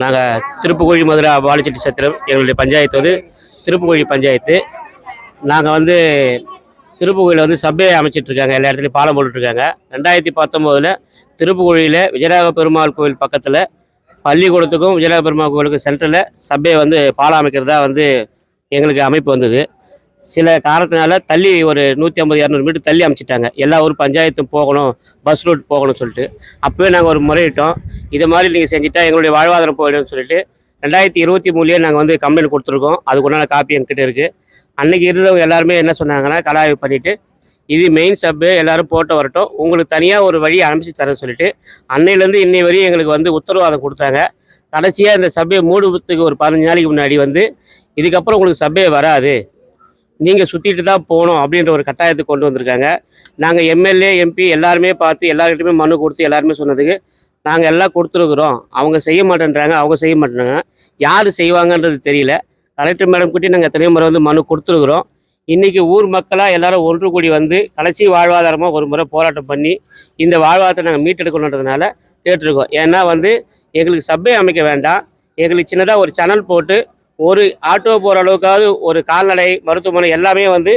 நாங்கள் திருப்புகோழி மதுரை வாலிச்செட்டி சத்திரம் எங்களுடைய பஞ்சாயத்து வந்து திருப்புக்கோழி பஞ்சாயத்து. நாங்கள் வந்து திருப்புகோழியில் வந்து சபை அமைச்சிட்ருக்காங்க எல்லா இடத்துலையும் பாலம் போட்டுட்ருக்காங்க. ரெண்டாயிரத்தி பத்தொம்போதில் திருப்புகோழியில் விஜயராக பெருமாள் கோவில் பக்கத்தில் பள்ளிக்கூடத்துக்கும் விஜயராக பெருமாள் கோவிலுக்கும் சென்டரில் சபையை வந்து பாலம் அமைக்கிறதா வந்து எங்களுக்கு அமைப்பு வந்தது. சில காரணத்தினால தள்ளி ஒரு நூற்றி ஐம்பது இரநூறு மீட்டர் தள்ளி அமைச்சிட்டாங்க. எல்லா ஊர் பஞ்சாயத்தும் போகணும் பஸ் ரூட் போகணும்னு சொல்லிட்டு. அப்போவே நாங்கள் ஒரு முறையிட்டோம். இதை மாதிரி நீங்கள் செஞ்சுட்டா எங்களுடைய வாழ்வாதாரம் போயிடும்னு சொல்லிட்டு ரெண்டாயிரத்தி இருபத்தி மூணுலேயே நாங்கள் வந்து கம்ப்ளைண்ட் கொடுத்துருக்கோம். அதுக்குண்டான காப்பி எங்கிட்ட இருக்குது அன்னைக்கு இருந்தவங்க எல்லாருமே என்ன சொன்னாங்கன்னா கலாய்வு பண்ணிவிட்டு இது மெயின் சப்பு எல்லாரும் போட்டு வரட்டும். உங்களுக்கு தனியாக ஒரு வழி அனுப்பிச்சு தரேன் சொல்லிட்டு அன்னையிலேருந்து இன்னை வரையும் எங்களுக்கு வந்து உத்தரவாதம் கொடுத்தாங்க. கடைசியாக இந்த சபையை மூடுவதுக்கு ஒரு பதினஞ்சு நாளைக்கு முன்னாடி வந்து இதுக்கப்புறம் உங்களுக்கு சபையை வராது. நீங்கள் சுற்றிட்டு தான் போகணும் அப்படின்ற ஒரு கட்டாயத்தை கொண்டு வந்திருக்காங்க. நாங்கள் எம்எல்ஏ எம்பி எல்லாருமே பார்த்து எல்லார்கிட்டையுமே மனு கொடுத்து எல்லாருமே சொன்னதுக்கு நாங்கள் எல்லாம் கொடுத்துருக்குறோம். அவங்க செய்ய மாட்டேன்றாங்க அவங்க செய்ய மாட்டேன்றாங்க. யார் செய்வாங்கன்றது தெரியல. கலெக்டர் மேடம் கிட்டே நாங்கள் எத்தனையோ முறை வந்து மனு கொடுத்துருக்குறோம். இன்றைக்கி ஊர் மக்களாக எல்லாரும் ஒன்று கூடி வந்து கடைசி வாழ்வாதாரமாக ஒரு முறை போராட்டம் பண்ணி இந்த வாழ்வாதாரத்தை நாங்கள் மீட்டெடுக்கணுன்றதுனால கேட்டிருக்கோம். ஏன்னா வந்து எங்களுக்கு சபை அமைக்க வேண்டாம். எங்களுக்கு சின்னதாக ஒரு சேனல் போட்டு ஒரு ஆட்டோ போகிற அளவுக்காவது ஒரு கால்நடை மருத்துவமனை எல்லாமே வந்து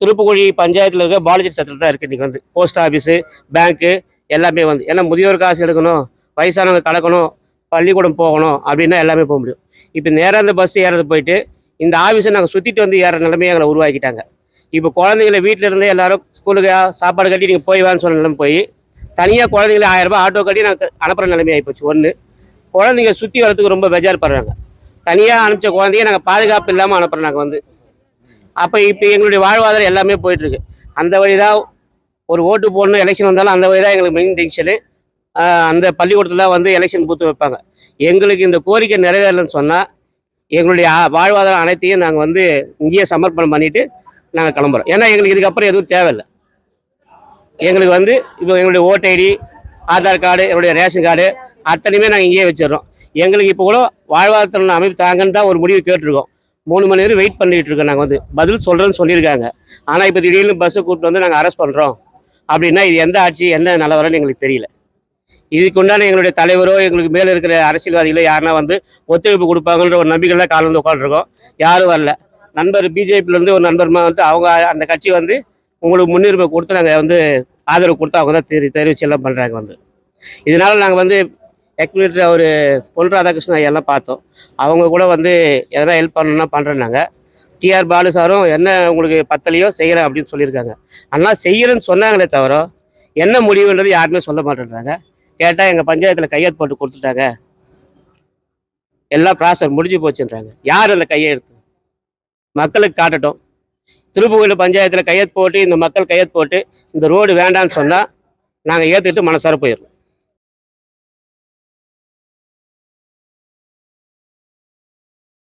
திருப்புக்குழி பஞ்சாயத்தில் இருக்க பாலாஜி சத்திரத்தில் தான் இருக்குது இன்றைக்கி வந்து போஸ்ட் ஆஃபீஸு பேங்க்கு எல்லாமே வந்து. ஏன்னா முதியோர் காசு எடுக்கணும் வயசானவங்க கலக்கணும் பள்ளிக்கூடம் போகணும் அப்படின்னா எல்லாமே போக முடியும். இப்போ நேராக அந்த பஸ் ஏறது போயிட்டு இந்த ஆஃபீஸை நாங்கள் சுற்றிட்டு வந்து ஏற நிலைமையை எங்களை உருவாக்கிட்டாங்க. இப்போ குழந்தைங்களை வீட்டில் இருந்தே எல்லாரும் ஸ்கூலுக்கு சாப்பாடு கட்டி நீங்கள் போய் வான்னு சொன்ன நிலைமை போய் தனியாக குழந்தைங்களை ஆயிரம் ரூபாய் ஆட்டோ கட்டி நாங்கள் அனுப்புகிற நிலைமை ஆகிப்போச்சு ஒன்று குழந்தைங்க சுற்றி வரத்துக்கு ரொம்ப பெஜார் படுறாங்க. தனியாக அனுப்பிச்ச குழந்தைய நாங்கள் பாதுகாப்பு இல்லாமல் அனுப்புகிறோம் நாங்கள் வந்து. அப்போ இப்போ எங்களுடைய வாழ்வாதாரம் எல்லாமே போயிட்டுருக்கு. அந்த வழி தான் ஒரு ஓட்டு போடணும் எலெக்ஷன் வந்தாலும் அந்த வழி தான் எங்களுக்கு மெயின் டென்ஷனு அந்த பள்ளிக்கூடத்தில் தான் வந்து எலெக்ஷன் பூத்து வைப்பாங்க. எங்களுக்கு இந்த கோரிக்கை நிறைவேறலைன்னு சொன்னால் எங்களுடைய வாழ்வாதாரம் அனைத்தையும் நாங்கள் வந்து இங்கேயே சமர்ப்பணம் பண்ணிவிட்டு நாங்கள் கிளம்புறோம். ஏன்னா எங்களுக்கு இதுக்கப்புறம் எதுவும் தேவையில்லை. எங்களுக்கு வந்து இப்போ எங்களுடைய ஓட் ஐடி ஆதார் கார்டு என்னுடைய ரேஷன் கார்டு அத்தனையுமே நாங்கள் இங்கேயே வச்சிடுறோம். எங்களுக்கு இப்போ கூட வாழ்வாதாரத்தில் அமைப்பு தாங்கன்னு தான் ஒரு முடிவு கேட்டிருக்கோம். மூணு மணி நேரம் வெயிட் பண்ணிட்டு இருக்கோம் நாங்கள் வந்து. பதில் சொல்கிறேன்னு சொல்லியிருக்காங்க. ஆனால் இப்போ திடீர்னு பஸ்ஸை கூப்பிட்டு வந்து நாங்கள் அரெஸ்ட் பண்ணுறோம் அப்படின்னா இது எந்த ஆட்சி என்ன நிலவரம்னு எங்களுக்கு தெரியல. இதுக்கு உண்டான எங்களுடைய தலைவரோ எங்களுக்கு மேலே இருக்கிற அரசியல்வாதிகளோ யாருன்னா வந்து ஒத்துழைப்பு கொடுப்பாங்கன்ற ஒரு நம்பிக்கையில காலம் உட்காந்துருக்கோம் யாரும் வரல. நண்பர் பிஜேபியிலேருந்து ஒரு நண்பர்மா வந்து அவங்க அந்த கட்சி வந்து உங்களுக்கு முன்னுரிமை கொடுத்து நாங்கள் வந்து ஆதரவு கொடுத்து அவங்க தான் தெரி தெரிவிச்சு எல்லாம் பண்ணுறாங்க வந்து. இதனால் நாங்கள் வந்து எக்மிலிட்டரி அவர் பொன் ராதாகிருஷ்ணன் ஐயெல்லாம் பார்த்தோம். அவங்க கூட வந்து எதனா ஹெல்ப் பண்ணணும்னா பண்ணுறேன்னாங்க டிஆர் பாலு சாரும் என்ன உங்களுக்கு பத்தலையோ செய்கிறேன் அப்படின்னு சொல்லியிருக்காங்க. ஆனால் செய்கிறேன்னு சொன்னாங்களே தவிர என்ன முடிவுன்றது யாருமே சொல்ல மாட்டேன்றாங்க. கேட்டால் எங்கள் பஞ்சாயத்தில் கையெழுத்து போட்டு கொடுத்துட்டாங்க. எல்லாம் ப்ராசஸ் முடிஞ்சு போச்சுன்றாங்க. யார் அந்த கையெழுத்து மக்களுக்கு காட்டட்டும். திருப்புகோயில் பஞ்சாயத்தில் கையெழுத்து போட்டு இந்த மக்கள் கையெழுத்து போட்டு இந்த ரோடு வேண்டாம்னு சொன்னால் நாங்கள் ஏற்றுக்கிட்டு மனசார போயிடுறோம்.